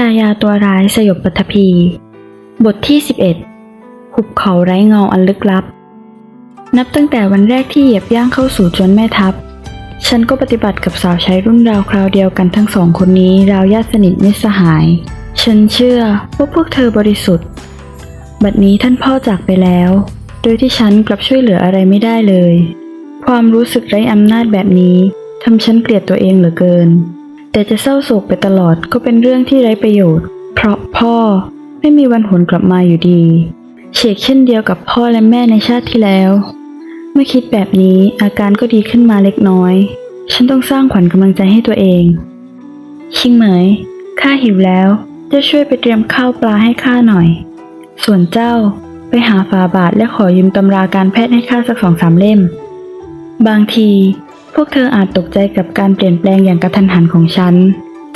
ชายาตัวร้ายสยบปัทภีบทที่ 11 หุบเขาไร้เงาอันลึกลับ นับตั้งแต่วันแรกที่เหยียบย่างเข้าสู่จวนแม่ทัพ ฉันก็ปฏิบัติกับสาวใช้รุ่นราวคราวเดียวกันทั้งสองคนนี้ราวญาติสนิทมิสหาย ฉันเชื่อว่าพวกเธอบริสุทธิ์ บัดนี้ท่านพ่อจากไปแล้ว โดยที่ฉันกลับช่วยเหลืออะไรไม่ได้เลย ความรู้สึกไร้อำนาจแบบนี้ทำฉันเกลียดตัวเองเหลือเกิน แต่จะเศร้าโศกไปตลอดก็เป็นเรื่องที่ไร้ประโยชน์ เพราะพ่อไม่มีวันหวนกลับมาอยู่ดีเฉกเช่นเดียวกับพ่อและแม่ในชาติที่แล้ว เมื่อคิดแบบนี้อาการก็ดีขึ้นมาเล็กน้อย ฉันต้องสร้างขวัญกำลังใจให้ตัวเอง ชิงเหมยข้าหิวแล้วจะช่วยไปเตรียมข้าวปลาให้ข้าหน่อย ส่วนเจ้าไปหาฝาบาทและขอยืมตำราการแพทย์ให้ข้าสักสองสามเล่ม บางที พวกเธออาจตกใจกับการเปลี่ยนแปลงอย่างกระทันหันของฉัน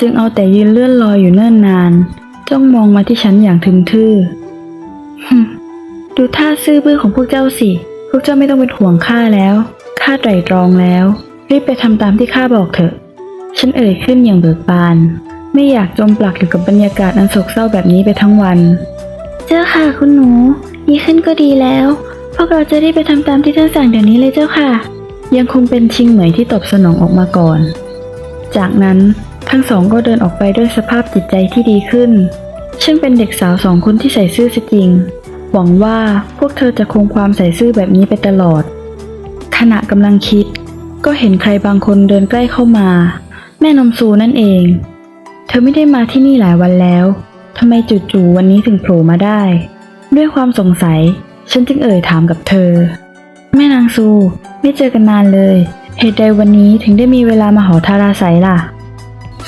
จึงเอาแต่ยืนเลื่อนลอยอยู่เนิ่นนาน จ้องมองมาที่ฉันอย่างทึมทื่อดูท่าซื่อบื้อของพวกเจ้าสิ พวกเจ้าไม่ต้องเป็นห่วงข้าแล้ว ข้าไตร่ตรองแล้ว รีบไปทำตามที่ข้าบอกเถอะ ฉันเอ่ยขึ้นอย่างเบิกบาน ไม่อยากจมปลักอยู่กับบรรยากาศอันโศกเศร้าแบบนี้ไปทั้งวัน เจ้าค่ะคุณหนูดีขึ้นก็ดีแล้ว พวกเราจะได้ไปทำตามที่ท่านสั่งเดี๋ยวนี้เลยเจ้าค่ะ ยังคงเป็นชิงเหมยที่ตอบสนองออกมาก่อน จากนั้นทั้งสองก็เดินออกไปด้วยสภาพจิตใจที่ดีขึ้นฉันเป็นเด็กสาวสองคนที่ใส่ซื่อจริง หวังว่าพวกเธอจะคงความใส่ซื่อแบบนี้ไปตลอด ขณะกำลังคิด ก็เห็นใครบางคนเดินใกล้เข้ามา แม่นมซูนั่นเอง เธอไม่ได้มาที่นี่หลายวันแล้วทำไมจู่ๆวันนี้ถึงโผล่มาได้ ด้วยความสงสัย ฉันจึงเอ่ยถามกับเธอ แม่นางซู ไม่เจอกันนานเลย เหตุใดวันนี้ถึงได้มีเวลามาหอทาราไสล่ะ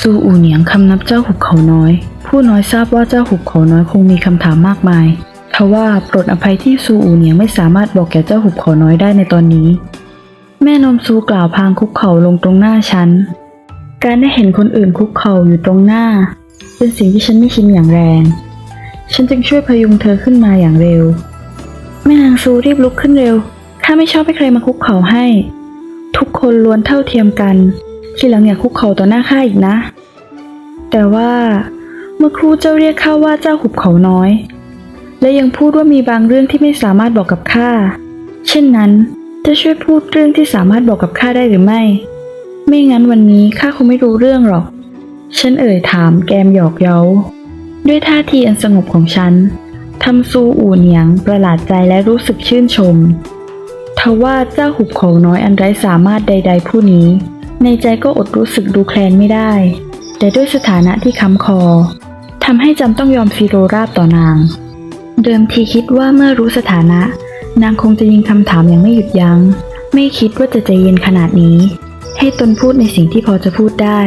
ซูอูเหนียงคำนับเจ้าหุบเขาน้อย ผู้น้อยทราบว่าเจ้าหุบเขาน้อยคงมีคำถามมากมายทว่าโปรดอภัยที่ซูอูเหนียงไม่สามารถบอกแก่เจ้าหุบเขาน้อยได้ในตอนนี้ แม่นมซูกล่าวพางคุกเข่าลงตรงหน้าฉัน การได้เห็นคนอื่นคุกเข่าอยู่ตรงหน้า เป็นสิ่งที่ฉันไม่ชินอย่างแรง ฉันจึงช่วยพยุงเธอขึ้นมาอย่างเร็ว แม่นางซูรีบลุกขึ้นเร็ว ข้าไม่ชอบให้ใครมาคุกเข่าให้ ทุกคนล้วนเท่าเทียมกัน ทีหลังอย่าคุกเข่าต่อหน้าข้าอีกนะ แต่ว่าเมื่อครูเจ้าเรียกข้าว่าเจ้าหุบเขาน้อย และยังพูดว่ามีบางเรื่องที่ไม่สามารถบอกกับข้า เช่นนั้นจะช่วยพูดเรื่องที่สามารถบอกกับข้าได้หรือไม่ ไม่งั้นวันนี้ข้าคงไม่รู้เรื่องหรอก ฉันเอ่ยถามแกมหยอกเย้า ด้วยท่าทีอันสงบของฉันทำซูอูเหนียงประหลาดใจและรู้สึกชื่นชม ทว่าเจ้าหุบเขาน้อยอันไร้สามารถใด ๆ ผู้นี้ ในใจก็อดรู้สึกดูแคลนไม่ได้ แต่ด้วยสถานะที่ค้ำคอทำให้จำต้องยอมซีโรราบต่อนาง เดิมทีคิดว่าเมื่อรู้สถานะ นางคงจะยิงคำถามอย่างไม่หยุดยัง้ง ไม่คิดว่าจะใจเย็นขนาดนี้ ให้ตนพูดในสิ่งที่พอจะพูดได้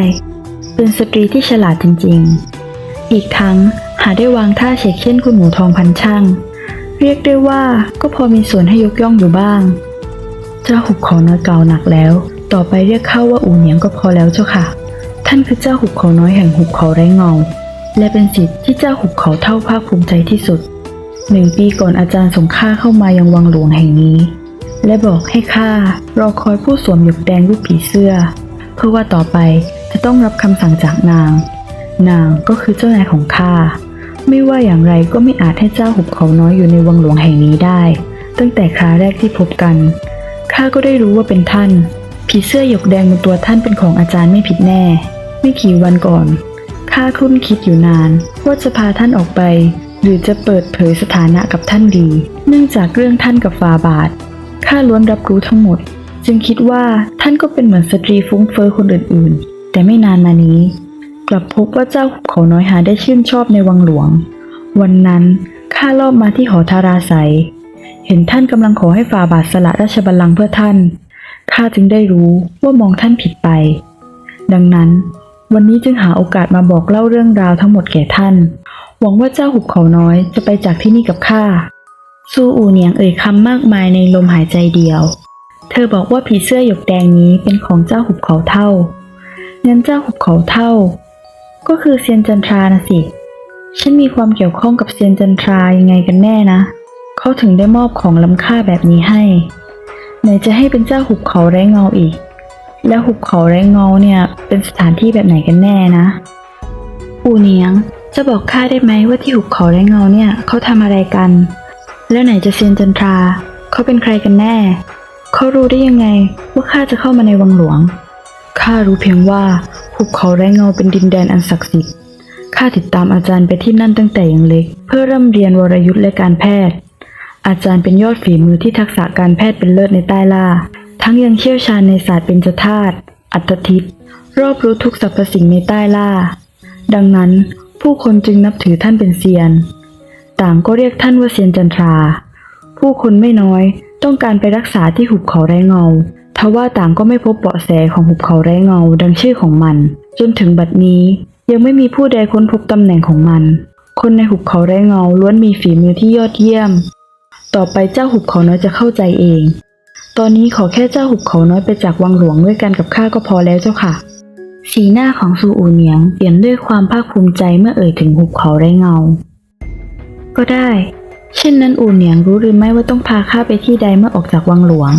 เป็นสตรีที่ฉลาดจริง ๆ อีกทั้งหาได้วางท่าเฉกเช่นคุณหมูทองพันช่าง เรียกได้ว่าก็พอมีส่วนให้ยกย่องอยู่บ้าง เจ้าหุบเขาน้อยเก่าหนักแล้ว ต่อไปเรียกเข้าว่าอูเหนียงก็พอแล้วเจ้าค่ะ ท่านคือเจ้าหุบเขาน้อยแห่งหุบเขาไร้เงา และเป็นสิทธิ์ที่เจ้าหุบเขาเท่าภาคภูมิใจที่สุดหนึ่งปีก่อนอาจารย์ส่งข้าเข้ามายังวังหลวงแห่งนี้ และบอกให้ข้ารอคอยผู้สวมหยกแดงรูปผีเสื้อ เพื่อว่าต่อไปจะต้องรับคำสั่งจากนาง นางก็คือเจ้านายของข้า ไม่ว่าอย่างไรก็ไม่อาจให้เจ้าหุบเขาน้อยอยู่ในวังหลวงแห่งนี้ได้ ตั้งแต่คราแรกที่พบกันข้าก็ได้รู้ว่าเป็นท่าน ผีเสื้อหยกแดงบนตัวท่านเป็นของอาจารย์ไม่ผิดแน่ ไม่กี่วันก่อนข้าครุ่นคิดอยู่นาน ว่าจะพาท่านออกไป หรือจะเปิดเผยสถานะกับท่านดี เนื่องจากเรื่องท่านกับฟาบาทข้าล้วนรับรู้ทั้งหมด จึงคิดว่าท่านก็เป็นเหมือนสตรีฟุ้งเฟอ้อคนอื่นๆ แต่ไม่นานมานี้ กลับพบว่าเจ้าหุบเขาน้อยหาได้ชื่นชอบในวังหลวง วันนั้นข้ารอบมาที่หอทาราไสเห็นท่านกำลังขอให้ฝ่าบาทสละราชบัลลังก์เพื่อท่านข้าจึงได้รู้ว่ามองท่านผิดไป ดังนั้น วันนี้จึงหาโอกาสมาบอกเล่าเรื่องราวทั้งหมดแก่ท่าน หวังว่าเจ้าหุบเขาน้อยจะไปจากที่นี่กับข้าซูอูเนียงเอ่ยคำมากมายในลมหายใจเดียว เธอบอกว่าผีเสื้อหยกแดงนี้เป็นของเจ้าหุบเขาเท่างั้นเจ้าหุบเขาเท่า ก็คือเซียนจันทรานะสิ ฉันมีความเกี่ยวข้องกับเซียนจันทรายังไงกันแน่นะ เขาถึงได้มอบของล้ำค่าแบบนี้ให้ ไหนจะให้เป็นเจ้าหุบเขาไร้เงาอีก แล้วหุบเขาไร้เงาเนี่ย เป็นสถานที่แบบไหนกันแน่นะ อูเนียง จะบอกข้าได้ไหมว่าที่หุบเขาและเงาเนี่ยเขาทำอะไรกัน แล้วไหนจะเซียนจันทรา เขาเป็นใครกันแน่ เขารู้ได้ยังไงว่าข้าจะเข้ามาในวังหลวง ข้ารู้เพียงว่าหุบเขาและเงาเป็นดินแดนอันศักดิ์สิทธิ์ข้าติดตามอาจารย์ไปที่นั่นตั้งแต่ยังเล็ก เพื่อร่ำเรียนวรยุทธ์และการแพทย์ อาจารย์เป็นยอดฝีมือที่ทักษะการแพทย์เป็นเลิศในใต้ล่า ทั้งยังเชี่ยวชาญในศาสตร์เป็นจธาตุอัตทิศรอบรู้ทุกสรรพสิ่งในใต้ล่า ดังนั้นผู้คนจึงนับถือท่านเป็นเซียน ต่างก็เรียกท่านว่าเซียนจันทรา ผู้คนไม่น้อยต้องการไปรักษาที่หุบเขาไร้เงา ทว่าต่างก็ไม่พบเบาะแสของหุบเขาไร้เงาดังชื่อของมัน จนถึงบัดนี้ยังไม่มีผู้ใดค้นพบตำแหน่งของมัน คนในหุบเขาไร้เงาล้วนมีฝีมือที่ยอดเยี่ยม ต่อไปเจ้าหุบเขาน้อยจะเข้าใจเอง ตอนนี้ขอแค่เจ้าหุบเขาน้อยไปจากวังหลวงด้วยกันกับข้าก็พอแล้วเจ้าค่ะ สีหน้าของซูอูเหนียงเปลี่ยนด้วยความภาคภูมิใจเมื่อเอ่ยถึงหุบเขาไร้เงา ก็ได้ เช่นนั้นอูเหนียงรู้หรือไม่ว่าต้องพาข้าไปที่ใดเมื่อออกจากวังหลวง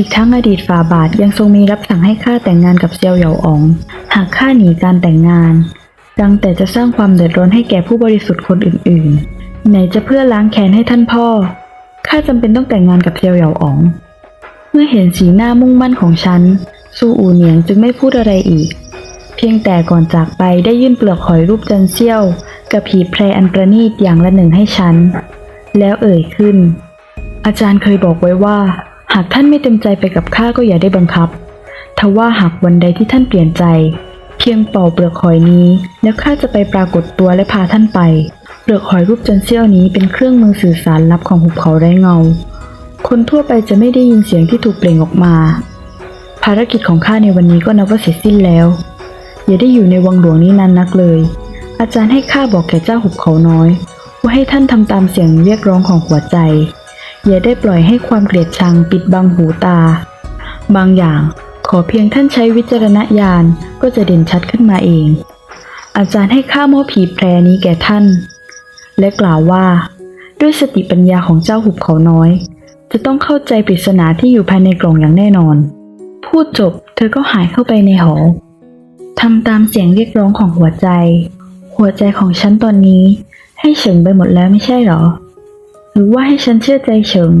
อีกทั้งอดีตฝ่าบาทยังทรงมีรับสั่งให้ข้าแต่งงานกับเซียวเหยาอ๋อง หากข้าหนีการแต่งงาน ดังแต่จะสร้างความเดือดร้อนให้แก่ผู้บริสุทธิ์คนอื่นๆ ไหนจะเพื่อล้างแค้นให้ท่านพ่อ ข้าจำเป็นต้องแต่งงานกับเซียวเหยาอ๋อง เมื่อเห็นสีหน้ามุ่งมั่นของฉัน ซูอูเหนียงจึงไม่พูดอะไรอีก เพียงแต่ก่อนจากไปได้ยื่นเปลือกหอยรูปจันเซี่ยวกับผีแพรอันประณีตอย่างละหนึ่งให้ฉัน แล้วเอ่ยขึ้น อาจารย์เคยบอกไว้ว่า หากท่านไม่เต็มใจไปกับข้าก็อย่าได้บังคับ ทว่าหากวันใดที่ท่านเปลี่ยนใจ เพียงเป่าเปลือกหอยนี้ แล้วข้าจะไปปรากฏตัวและพาท่านไป เปลือกหอยรูปจันเซี่ยวนี้เป็นเครื่องมือสื่อสารลับของหุบเขาไร้เงา คนทั่วไปจะไม่ได้ยินเสียงที่ถูกเปล่งออกมา ภารกิจของข้าในวันนี้ก็นับว่าเสร็จสิ้นแล้ว อย่าได้อยู่ในวังหลวงนี้นานนักเลย อาจารย์ให้ข้าบอกแก่เจ้าหุบเขาน้อย ว่าให้ท่านทำตามเสียงเรียกร้องของหัวใจ อย่าได้ปล่อยให้ความเกลียดชังปิดบังหูตา บางอย่าง ขอเพียงท่านใช้วิจารณญาณก็จะเด่นชัดขึ้นมาเอง อาจารย์ให้ข้ามอบผีแพรนี้แก่ท่าน และกล่าวว่า ด้วยสติปัญญาของเจ้าหุบเขาน้อย จะต้องเข้าใจปริศนาที่อยู่ภายในกล่องอย่างแน่นอน พูดจบเธอก็หายเข้าไปในหอทำตามเสียงเรียกร้องของหัวใจ หัวใจของฉันตอนนี้ให้เฉิงไปหมดแล้วไม่ใช่หรอ รือว่าให้ฉันเชื่อใจเฉิง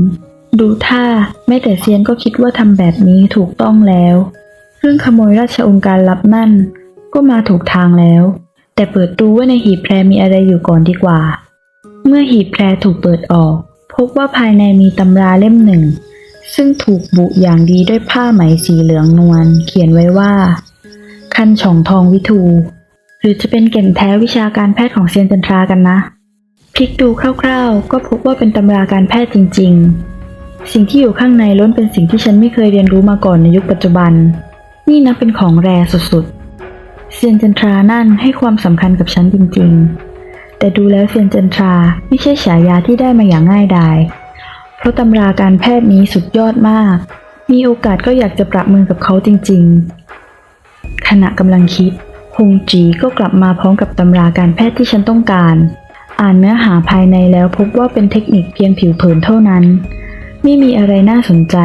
ดูท่าแม้แต่เซียนก็คิดว่าทำแบบนี้ถูกต้องแล้ว เรื่องขโมยราชองค์การลับนั่น ก็มาถูกทางแล้ว แต่เปิดดูว่าในหีบแพรมีอะไรอยู่ก่อนดีกว่า เมื่อหีบแพรถูกเปิดออก พบว่าภายในมีตำราเล่มหนึ่ง ซึ่งถูกบุอย่างดีด้วยผ้าไหมสีเหลืองนวลเขียนไว้ว่า คันช่องทองวิทู หรือจะเป็นเก่นแท้วิชาการแพทย์ของเซียนจันทรากันนะ ลิกดูคร่าวๆ ก็พบว่าเป็นตำราการแพทย์จริง ๆ สิ่งที่อยู่ข้างในล้วนเป็นสิ่งที่ฉันไม่เคยเรียนรู้มาก่อนในยุคปัจจุบัน นี่นับเป็นของแรสุดๆ เซียนจันทรานั่นให้ความสำคัญกับฉันจริง ๆ แต่ดูแล้วเซียนจันทราไม่ใช่ฉายาที่ได้มาอย่างง่ายดาย เพราะตำราการแพทย์นี้สุดยอดมาก มีโอกาสก็อยากจะปรับมือกับเขาจริง ๆ ขณะกำลังคิดฮงจีก็กลับมาพร้อมกับตำราการแพทย์ที่ฉันต้องการ อ่านเนื้อหาภายในแล้วพบว่าเป็นเทคนิคเพียงผิวเผินเท่านั้น ไม่มีอะไรน่าสนใจ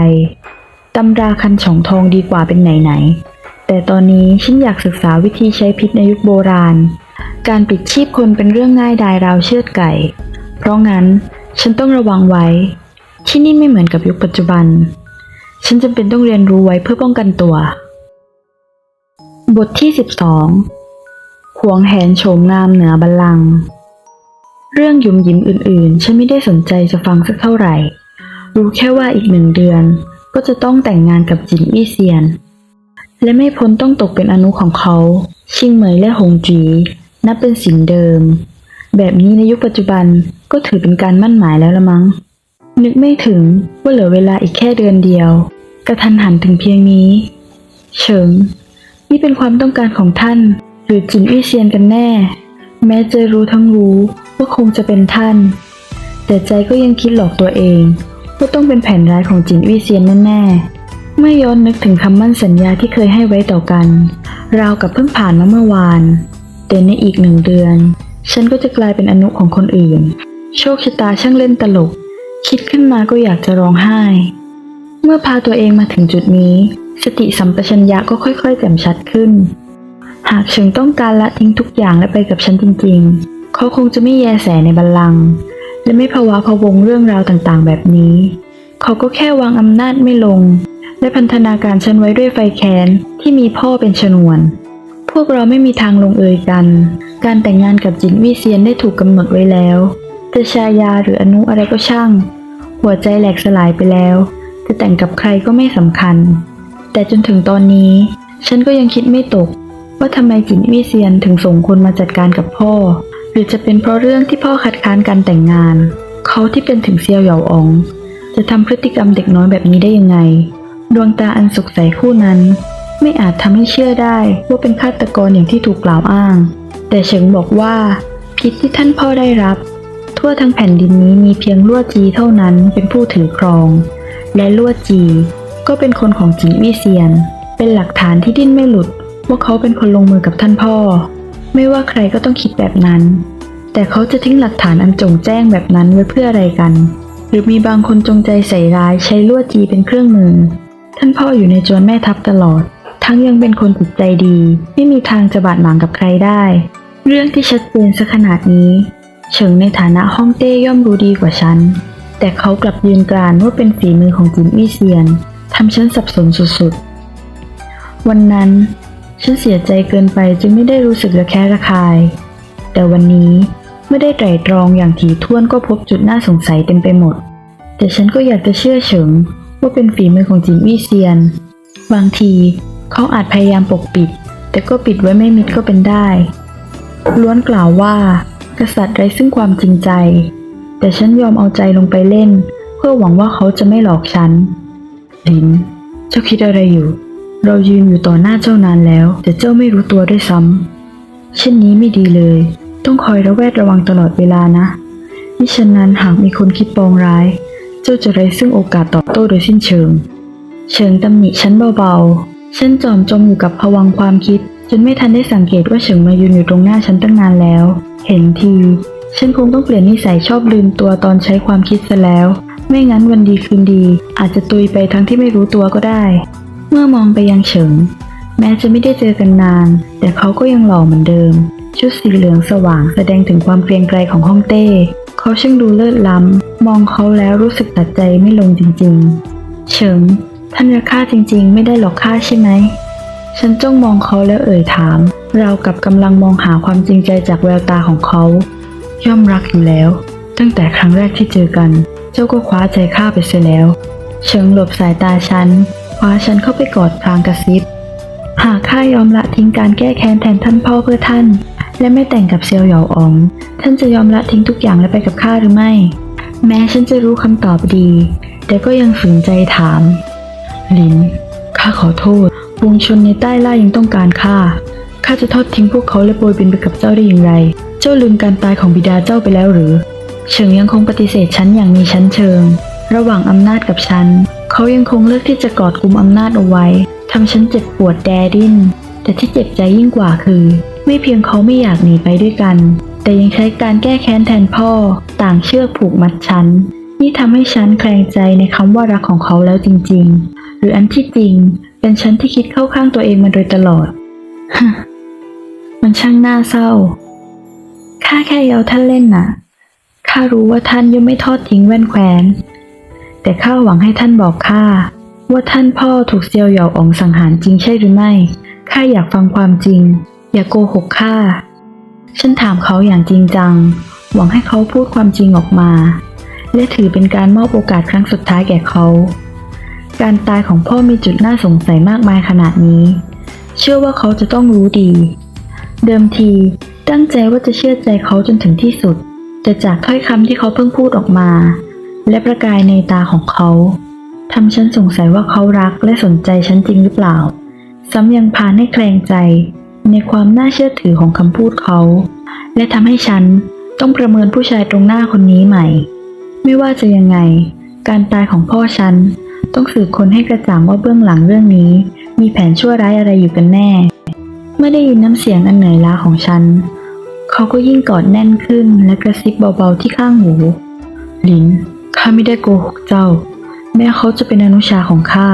ตำราคันฉองทองดีกว่าเป็นไหนๆแต่ตอนนี้ฉันอยากศึกษาวิธีใช้พิษในยุคโบราณ การปิดชีพคนเป็นเรื่องง่ายดายราวเชือดไก่ เพราะงั้นฉันต้องระวังไว้ ที่นี่ไม่เหมือนกับยุคปัจจุบัน ฉันจำเป็นต้องเรียนรู้ไว้เพื่อป้องกันตัว บทที่ 12ขวงแหนโฉมงามเหนือบัลลังก์ เรื่องยุ่มยิ้มอื่นๆ ฉันไม่ได้สนใจจะฟังสักเท่าไหร่ รู้แค่ว่าอีกหนึ่งเดือน ก็จะต้องแต่งงานกับจินอี้เซียน และไม่พ้นต้องตกเป็นอนุของเขา ชิงเหมยและหงจี นับเป็นสินเดิม แบบนี้ในยุคปัจจุบันก็ถือเป็นการมั่นหมายแล้วละมั้ง นึกไม่ถึงว่าเหลือเวลาอีกแค่เดือนเดียว กระทันหันถึงเพียงนี้ เฉิง นี่เป็นความต้องการของท่าน หรือจินอี้เซียนกันแน่ แม้จะรู้ทั้งรู้ว่าคงจะเป็นท่าน แต่ใจก็ยังคิดหลอกตัวเองว่าต้องเป็นแผนร้ายของจินอี้เซียนแน่ๆเมื่อย้อนนึกถึงคำมั่นสัญญาที่เคยให้ไว้ต่อกัน ราวกับเพิ่งผ่านมาเมื่อวาน แต่ในอีกหนึ่งเดือน ฉันก็จะกลายเป็นอนุของคนอื่น โชคชะตาช่างเล่นตลก คิดขึ้นมาก็อยากจะร้องไห้ เมื่อพาตัวเองมาถึงจุดนี้ สติสัมปชัญญะก็ค่อยๆแจ่มชัดขึ้น หากเฉิงต้องการละทิ้งทุกอย่างและไปกับฉันจริงๆ เขาคงจะไม่แยแสในบัลลังก์และไม่ภาวะพะวงเรื่องราวต่างๆ แบบนี้ เขาก็แค่วางอำนาจไม่ลง และพันธนาการฉันไว้ด้วยไฟแค้นที่มีพ่อเป็นชนวน พวกเราไม่มีทางลงเอยกัน การแต่งงานกับจินวิเซียนได้ถูกกำหนดไว้แล้วจะชายาหรืออนุอะไรก็ช่าง หัวใจแหลกสลายไปแล้ว จะแต่งกับใครก็ไม่สำคัญ แต่จนถึงตอนนี้ ฉันก็ยังคิดไม่ตก ว่าทำไมจินวิเซียนถึงส่งคนมาจัดการกับพ่อ หรือจะเป็นเพราะเรื่องที่พ่อคัดค้านการแต่งงาน เขาที่เป็นถึงเซียวเหยาออง จะทำพฤติกรรมเด็กน้อยแบบนี้ได้ยังไง ดวงตาอันสุขใสคู่นั้น ไม่อาจทำให้เชื่อได้ว่าเป็นฆาตกรอย่างที่ถูกกล่าวอ้าง แต่เฉิงบอกว่าพิษที่ท่านพ่อได้รับ ทั่วทั้งแผ่นดินนี้มีเพียงลั่วจีเท่านั้นเป็นผู้ถือครอง และลั่วจี ก็เป็นคนของจินวิเซียน เป็นหลักฐานที่ดิ้นไม่หลุด ว่าเขาเป็นคนลงมือกับท่านพ่อ ไม่ว่าใครก็ต้องคิดแบบนั้น แต่เขาจะทิ้งหลักฐานอันจงแจ้งแบบนั้นไว้เพื่ออะไรกัน หรือมีบางคนจงใจใส่ร้ายใช้ลั่วจีเป็นเครื่องมือ ท่านพ่ออยู่ในจวนแม่ทัพตลอด ทั้งยังเป็นคนจิตใจดี ไม่มีทางจะบาดหมางกับใครได้ เรื่องที่ชัดเจนซะขนาดนี้ เฉิงในฐานะฮ่องเต้ย่อมรู้ดีกว่าฉันแต่เขากลับยืนกรานว่าเป็นฝีมือของจินอี้เซียนทำฉันสับสนสุดๆ วันนั้น ฉันเสียใจเกินไปจึงไม่ได้รู้สึกระแคะระคาย แต่วันนี้เมื่อได้ไตร่ตรองอย่างถี่ถ้วนก็พบจุดน่าสงสัยเต็มไปหมด แต่ฉันก็อยากจะเชื่อเฉิงว่าเป็นฝีมือของจินอี้เซียน บางทีเขาอาจพยายามปกปิด แต่ก็ปิดไว้ไม่มิดก็เป็นได้ ล้วนกล่าวว่า กษัตริย์ไร้ซึ่งความจริงใจ แต่ฉันยอมเอาใจลงไปเล่น เพื่อหวังว่าเขาจะไม่หลอกฉันลินเจ้าคิดอะไรอยู่ เรายืนอยู่ต่อหน้าเจ้านานแล้ว แต่เจ้าไม่รู้ตัวด้วยซ้ำเช่นนี้ไม่ดีเลย ต้องคอยระแวดระวังตลอดเวลานะมิฉะนั้นหากมีคนคิดปองร้าย เจ้าจะไร้ซึ่งโอกาสตอบโต้โดยสิ้นเชิง เชิงตำหนิฉันเบาๆ ฉันจอมจมอยู่กับภวังค์ความคิด จนไม่ทันได้สังเกตว่าเฉิงมายืนอยู่ตรงหน้าฉันตั้งนานแล้ว เห็นที ฉันคงต้องเปลี่ยนนิสัยชอบลืมตัวตอนใช้ความคิดซะแล้ว ไม่งั้นวันดีคืนดี อาจจะตุยไปทั้งที่ไม่รู้ตัวก็ได้ เมื่อมองไปยังเฉิง แม้จะไม่ได้เจอกันนาน แต่เขาก็ยังหล่อเหมือนเดิม ชุดสีเหลืองสว่างแสดงถึงความเกรียงไกรของฮ่องเต้ เขาช่างดูเลิศล้ำ มองเขาแล้วรู้สึกตัดใจไม่ลงจริงๆ เฉิง ท่านรักข้าจริง ๆ ไม่ได้หลอกข้าใช่ไหม ฉันจ้องมองเขาแล้วเอ่ยถาม เรากับกำลังมองหาความจริงใจจากแววตาของเขา ย่อมรักอยู่แล้ว ตั้งแต่ครั้งแรกที่เจอกัน เจ้าก็คว้าใจข้าไปเสียแล้ว เฉิงหลบสายตาฉัน คว้าฉันเข้าไปกอดพลางกระซิบ หากข้ายอมละทิ้งการแก้แค้นแทนท่านพ่อเพื่อท่าน และไม่แต่งกับเซียวเหยาออง ท่านจะยอมละทิ้งทุกอย่างและไปกับข้าหรือไม่ แม้ฉันจะรู้คำตอบดี แต่ก็ยังฝืนใจถามลิน ข้าขอโทษ วงชนในใต้ล่ายังต้องการข้า ข้าจะทอดทิ้งพวกเขาและโปรยบินไปกับเจ้าได้อย่างไร เจ้าลืมการตายของบิดาเจ้าไปแล้วหรือ เฉิงยังคงปฏิเสธฉันอย่างมีชั้นเชิง ระหว่างอำนาจกับฉัน เขายังคงเลือกที่จะกอดกุมอำนาจเอาไว้ทำฉันเจ็บปวดแดดิ้น แต่ที่เจ็บใจยิ่งกว่าคือ ไม่เพียงเขาไม่อยากหนีไปด้วยกัน แต่ยังใช้การแก้แค้นแทนพ่อ ต่างเชือกผูกมัดฉัน นี่ทำให้ฉันแคลงใจในคำว่ารักของเขาแล้วจริง ๆ หรืออันที่จริง เป็นฉันที่คิดเข้าข้างตัวเองมาโดยตลอดฮมันช่างน่าเศร้า ข้าแค่เยาท่านเล่นน่ะ ข้ารู้ว่าท่านย่อมไม่ทอดทิ้งแว่นแควน แต่ข้าหวังให้ท่านบอกข้าว่าท่านพ่อถูกเซียวเหยาอองสังหารจริงใช่หรือไม่ข้าอยากฟังความจริง อย่าโกหกข้าฉันถามเขาอย่างจริงจัง หวังให้เขาพูดความจริงออกมา และถือเป็นการมอบโอกาสครั้งสุดท้ายแก่เขา การตายของพ่อมีจุดน่าสงสัยมากมายขนาดนี้ เชื่อว่าเขาจะต้องรู้ดี เดิมทีตั้งใจว่าจะเชื่อใจเขาจนถึงที่สุด แต่จากถ้อยคำที่เขาเพิ่งพูดออกมา และประกายในตาของเขาทำฉันสงสัยว่าเขารักและสนใจฉันจริงหรือเปล่า ซ้ำยังพาให้แคลงใจในความน่าเชื่อถือของคำพูดเขา และทำให้ฉันต้องประเมินผู้ชายตรงหน้าคนนี้ใหม่ ไม่ว่าจะยังไง การตายของพ่อฉันต้องสืบคนให้กระจ่างว่าเบื้องหลังเรื่องนี้ มีแผนชั่วร้ายอะไรอยู่กันแน่ เมื่อได้ยินน้ำเสียงอันเหนื่อยล้าของฉัน เขาก็ยิ่งกอดแน่นขึ้นและกระซิบเบาๆที่ข้างหู ลิน ข้าไม่ได้โกหกเจ้า แม้เขาจะเป็นอนุชาของข้า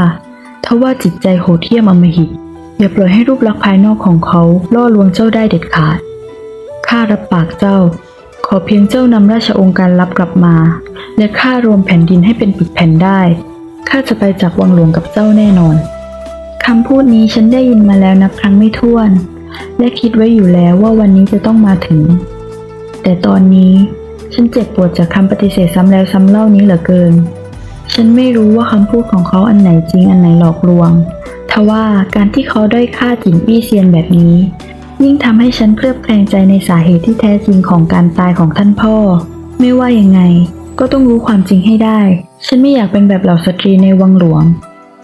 ทว่าจิตใจโหดเหี้ยมอมหิตอย่าปล่อยให้รูปลักษณ์ภายนอกของเขาล่อลวงเจ้าได้เด็ดขาด ข้ารับปากเจ้า ขอเพียงเจ้านำราชองค์การลับกลับมา และข้ารวมแผ่นดินให้เป็นปึกแผ่นได้ ข้าจะไปจากวังหลวงกับเจ้าแน่นอน คำพูดนี้ฉันได้ยินมาแล้วนับครั้งไม่ถ้วน และคิดไว้อยู่แล้วว่าวันนี้จะต้องมาถึง แต่ตอนนี้ ฉันเจ็บปวดจากคำปฏิเสธซ้ำแล้วซ้ำเล่านี้เหลือเกิน ฉันไม่รู้ว่าคำพูดของเขาอันไหนจริงอันไหนหลอกลวงทว่าการที่เขาด้อยค่าจินอี้เซียนแบบนี้ ยิ่งทำให้ฉันเคลือบแคลงใจในสาเหตุที่แท้จริงของการตายของท่านพ่อ ไม่ว่ายังไง ก็ต้องรู้ความจริงให้ได้ ฉันไม่อยากเป็นแบบเหล่าสตรีในวังหลวง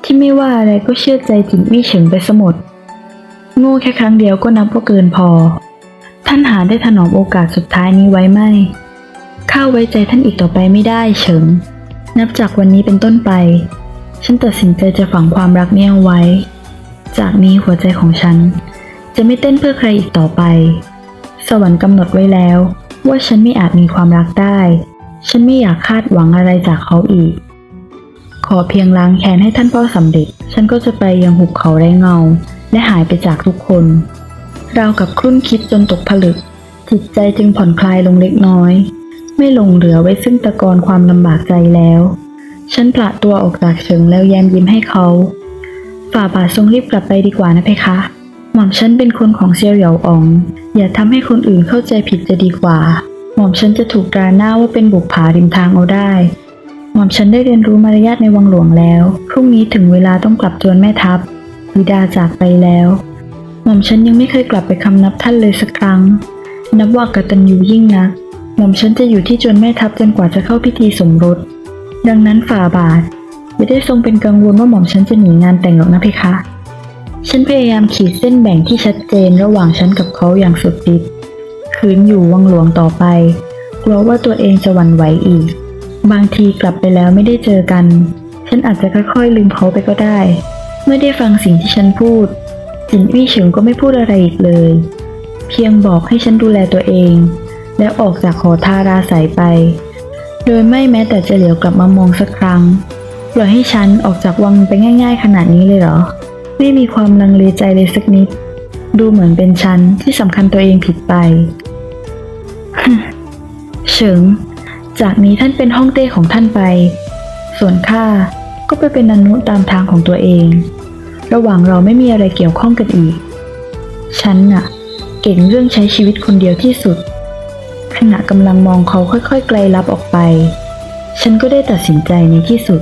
ที่ไม่ว่าอะไรก็เชื่อใจจินอี้เฉิงไปสมดโง่แค่ครั้งเดียวก็นับว่าเกินพอ ท่านหาได้ถนอมโอกาสสุดท้ายนี้ไว้ไหม ข้าไว้ใจท่านอีกต่อไปไม่ได้เฉิง นับจากวันนี้เป็นต้นไป ฉันตัดสินใจจะฝังความรักนี้เอาไว้ จากนี้หัวใจของฉัน จะไม่เต้นเพื่อใครอีกต่อไป สวรรค์กำหนดไว้แล้ว ว่าฉันไม่อาจมีความรักได้ ฉันไม่อยากคาดหวังอะไรจากเขาอีก ขอเพียงล้างแค้นให้ท่านพ่อสำเร็จ ฉันก็จะไปยังหุบเขาไร้เงา และหายไปจากทุกคนราวกับครุ่นคิดจนตกผลึก จิตใจจึงผ่อนคลายลงเล็กน้อย ไม่หลงเหลือไว้ซึ่งตะกอนความลำบากใจแล้ว ฉันผละตัวออกจากเชิงแล้วแย้มยิ้มให้เขา ฝ่าบาททรงรีบกลับไปดีกว่านะเพคะ หม่อมฉันเป็นคนของเซียวเหยาออง อย่าทำให้คนอื่นเข้าใจผิดจะดีกว่า หม่อมฉันจะถูกตราหน้าว่าเป็นบุกผาริมทางเอาได้ หม่อมฉันได้เรียนรู้มารยาทในวังหลวงแล้ว พรุ่งนี้ถึงเวลาต้องกลับจวนแม่ทัพบิดาจากไปแล้ว หม่อมฉันยังไม่เคยกลับไปคำนับท่านเลยสักครั้ง นับว่ากตัญญูยิ่งนัก หม่อมฉันจะอยู่ที่จวนแม่ทัพจนกว่าจะเข้าพิธีสมรส ดังนั้นฝ่าบาท ไม่ได้ทรงเป็นกังวลว่าหม่อมฉันจะหนีงานแต่งหรอกนะเพคะ ฉันพยายามขีดเส้นแบ่งที่ชัดเจนระหว่างฉันกับเขาอย่างสุดฤทธิ์คืนอยู่วังหลวงต่อไป กลัวว่าตัวเองจะวันไหวอีก บางทีกลับไปแล้วไม่ได้เจอกัน ฉันอาจจะค่อยๆลืมเขาไปก็ได้ เมื่อได้ฟังสิ่งที่ฉันพูด จินวี่เฉิงก็ไม่พูดอะไรอีกเลย เพียงบอกให้ฉันดูแลตัวเอง แล้วออกจากหอทาราสายไป โดยไม่แม้แต่จะเหลียวกลับมามองสักครั้งปล่อยให้ฉันออกจากวังไปง่าย ๆ ขนาดนี้เลยเหรอ ไม่มีความลังเลใจเลยสักนิด ดูเหมือนเป็นฉันที่สำคัญตัวเองผิดไปเฉิง จากนี้ท่านเป็นห้องเต้ของท่านไป ส่วนข้าก็ไปเป็นนันนุตามทางของตัวเอง ระหว่างเราไม่มีอะไรเกี่ยวข้องกันอีก ฉันน่ะ เก่งเรื่องใช้ชีวิตคนเดียวที่สุด ขณะกำลังมองเขาค่อยๆไกลลับออกไป ฉันก็ได้ตัดสินใจในที่สุด